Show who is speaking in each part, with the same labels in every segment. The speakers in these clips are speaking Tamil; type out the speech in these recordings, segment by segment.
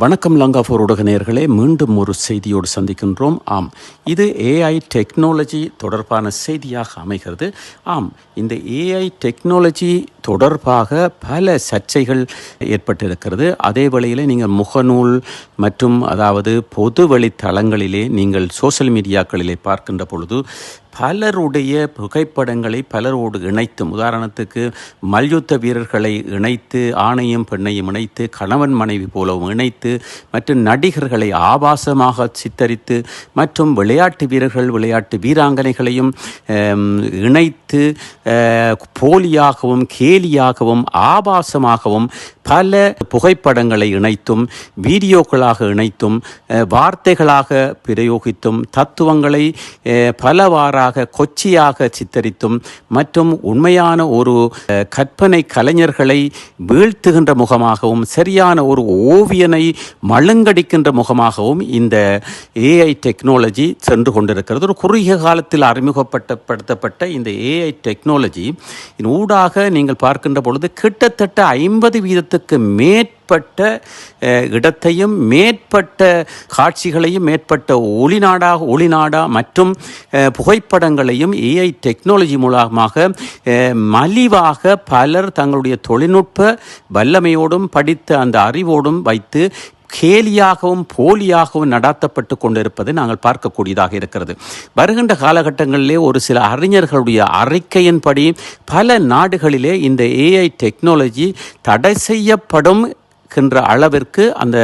Speaker 1: வணக்கம் லங்காஃபோர் ஊடக நேயர்களே மீண்டும் ஒரு செய்தியோடு சந்திக்கின்றோம். ஆம் இது ஏஐ டெக்னாலஜி தொடர்பான செய்தியாக அமைகிறது. ஆம் இந்த ஏஐ டெக்னாலஜி தொடர்பாக பல சர்ச்சைகள் ஏற்பட்டிருக்கிறது. அதே வேளையில் நீங்கள் முகநூல் மற்றும் அதாவது பொது வழித்தளங்களிலே நீங்கள் சோஷியல் மீடியாக்களிலே பார்க்கின்ற பொழுது பலருடைய புகைப்படங்களை பலரோடு இணைத்தும் உதாரணத்துக்கு மல்யுத்த வீரர்களை இணைத்து ஆணையும் பெண்ணையும் இணைத்து கணவன் மனைவி போலவும் இணைத்து மற்றும் நடிகர்களை ஆபாசமாக சித்தரித்து மற்றும் விளையாட்டு வீரர்கள் விளையாட்டு வீராங்கனைகளையும் இணைத்து போலியாகவும் கேலியாகவும் ஆபாசமாகவும் பல புகைப்படங்களை இணைத்தும் வீடியோக்களாக இணைத்தும் வார்த்தைகளாக பிரயோகித்தும் தத்துவங்களை பலவாறு மாறாக கொச்சியாக சித்தரித்தும் மற்றும் உண்மையான ஒரு கற்பனை கலைஞர்களை வீழ்த்துகின்ற முகமாகவும் சரியான ஒரு ஓவியனை மழுங்கடிக்கின்ற முகமாகவும் இந்த ஏஐ டெக்னாலஜி சென்று கொண்டிருக்கிறது. ஒரு குறுகிய காலத்தில் அறிமுகப்படுத்தப்பட்ட இந்த ஏஐ டெக்னாலஜி ஊடாக நீங்கள் பார்க்கின்ற பொழுது கிட்டத்தட்ட ஐம்பது வீதத்துக்கு மேற் மேற்பட்ட இடத்தையும் மேற்பட்ட காட்சிகளையும் மேற்பட்ட ஒளிநாடாக ஒளிநாடா மற்றும் புகைப்படங்களையும் ஏஐ டெக்னாலஜி மூலமாக மலிவாக பலர் தங்களுடைய தொழில்நுட்ப வல்லமையோடும் படித்த அந்த அறிவோடும் வைத்து கேலியாகவும் போலியாகவும் நடாத்தப்பட்டு கொண்டிருப்பதை நாங்கள் பார்க்கக்கூடியதாக இருக்கிறது. வருகின்ற காலகட்டங்களிலே ஒரு சில அறிஞர்களுடைய அறிக்கையின்படி பல நாடுகளிலே இந்த ஏஐ டெக்னாலஜி தடை செய்யப்படும் இருக்கின்ற அளவிற்கு அந்த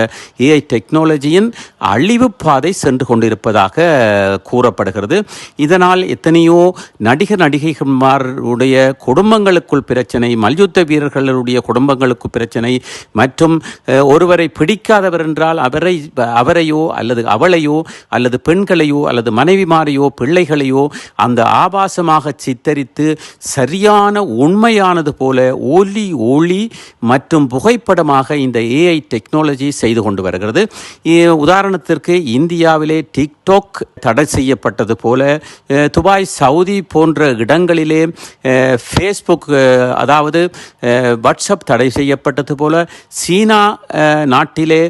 Speaker 1: ஏஐ டெக்னாலஜியின் அழிவு பாதை சென்று கொண்டிருப்பதாக கூறப்படுகிறது. இதனால் எத்தனையோ நடிகர் நடிகைமாருடைய குடும்பங்களுக்குள் பிரச்சனை மல்யுத்த வீரர்களுடைய குடும்பங்களுக்கு பிரச்சனை மற்றும் ஒருவரை பிடிக்காதவர் என்றால் அவரை அவரையோ அல்லது அவளையோ அல்லது பெண்களையோ அல்லது மனைவிமாரையோ பிள்ளைகளையோ அந்த ஆபாசமாக சித்தரித்து சரியான உண்மையானது போல ஒலி ஒளி மற்றும் புகைப்படமாக இந்த இந்த ஏஐ டெக்னாலஜி செய்து கொண்டு வருகிறது. உதாரணத்திற்கு இந்தியாவிலே டிக்டாக் தடை செய்யப்பட்டது போல துபாய் சவுதி போன்ற இடங்களிலே ஃபேஸ்புக் அதாவது வாட்ஸ்அப் தடை செய்யப்பட்டது போல சீனா நாட்டிலே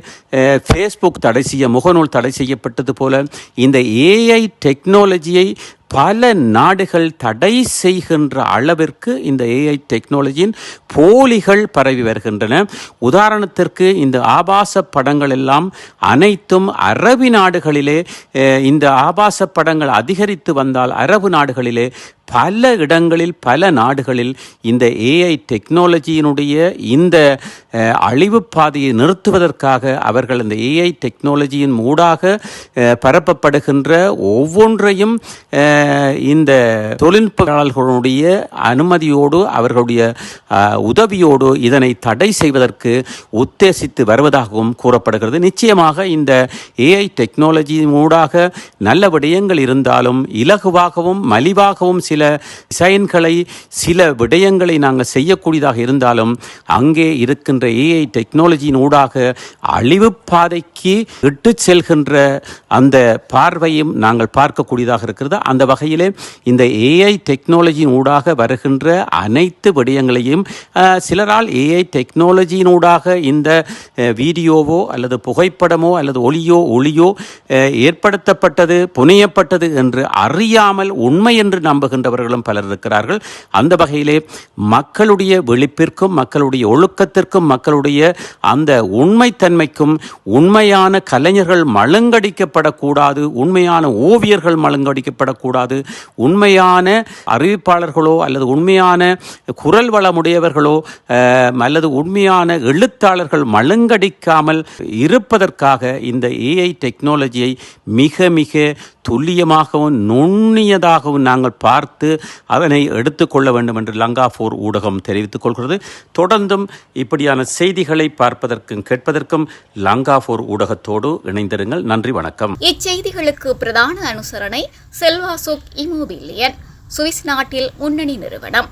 Speaker 1: ஃபேஸ்புக் தடை செய்ய முகநூல் தடை செய்யப்பட்டது போல இந்த ஏஐ டெக்னாலஜியை பல நாடுகள் தடை செய்கின்ற அளவிற்கு இந்த ஏஐ டெக்னாலஜியின் போலிகள் பரவி வருகின்றன. உதாரணத்திற்கு இந்த ஆபாச படங்கள் எல்லாம் அனைத்தும் அரபி நாடுகளிலே இந்த ஆபாச படங்கள் அதிகரித்து வந்தால் அரபு நாடுகளிலே பல இடங்களில் பல நாடுகளில் இந்த ஏஐ டெக்னாலஜியினுடைய இந்த அழிவு பாதையை நிறுத்துவதற்காக அவர்கள் இந்த ஏஐ டெக்னாலஜியின் மூடாக பரப்பப்படுகின்ற ஒவ்வொன்றையும் இந்த தொழில்நுட்பாளர்களுடைய அனுமதியோடு அவர்களுடைய உதவியோடு இதனை தடை செய்வதற்கு உத்தேசித்து வருவதாகவும் கூறப்படுகிறது. நிச்சயமாக இந்த ஏஐ டெக்னாலஜியின் மூடாக நல்ல விடயங்கள் இருந்தாலும் இலகுவாகவும் மலிவாகவும் சில டிசைன்களை சில விடயங்களை நாங்கள் செய்யக்கூடியதாக இருந்தாலும் அங்கே இருக்கின்ற ஏஐ டெக்னாலஜியின் ஊடாக அழிவு பாதைக்கு இட்டு செல்கின்ற அந்த பார்வையும் நாங்கள் பார்க்கக்கூடியதாக இருக்கிறது. அந்த வகையிலே இந்த ஏஐ டெக்னாலஜியின் ஊடாக வருகின்ற அனைத்து விடயங்களையும் சிலரால் ஏஐ டெக்னாலஜியின் ஊடாக இந்த வீடியோவோ அல்லது புகைப்படமோ அல்லது ஒளியோ ஒளியோ ஏற்படுத்தப்பட்டது புனையப்பட்டது என்று அறியாமல் உண்மை என்று நம்புகின்ற கொண்டவர்களும் பலர் இருக்கிறார்கள். அந்த வகையிலே மக்களுடைய விழிப்பிற்கும் மக்களுடைய ஒழுக்கத்திற்கும் மக்களுடைய அந்த உண்மைத்தன்மைக்கும் உண்மையான கலைஞர்கள் மழுங்கடிக்கப்படக்கூடாது உண்மையான ஓவியர்கள் மழுங்கடிக்கப்படக்கூடாது உண்மையான அறிவிப்பாளர்களோ அல்லது உண்மையான குரல் வளமுடையவர்களோ அல்லது உண்மையான எழுத்தாளர்கள் மழுங்கடிக்காமல் இருப்பதற்காக இந்த ஏஐ டெக்னாலஜியை மிக மிக துல்லியமாகவும் நுண்ணியதாகவும் நாங்கள் பார்த்து அதனை எடுத்துக்கொள்ள வேண்டும் என்று லங்கா ஃபோர் ஊடகம் தெரிவித்துக் கொள்கிறது. தொடர்ந்தும் இப்படியான செய்திகளை பார்ப்பதற்கும் கேட்பதற்கும் லங்கா ஃபோர் ஊடகத்தோடு இணைந்திருங்கள். நன்றி வணக்கம்.
Speaker 2: இச்செய்திகளுக்கு பிரதான அனுசரணை செல்வாசோக் இமோபிலியன் சுவிஸ் நாட்டில் முன்னணி நிறுவனம்.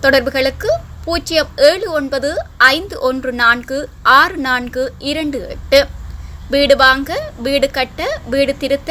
Speaker 2: தொடர்புகளுக்கு பூஜ்ஜியம் ஏழு ஒன்பது ஐந்து ஒன்று நான்கு ஆறு நான்கு இரண்டு எட்டு. வீடு வாங்க வீடு கட்ட வீடு திருத்த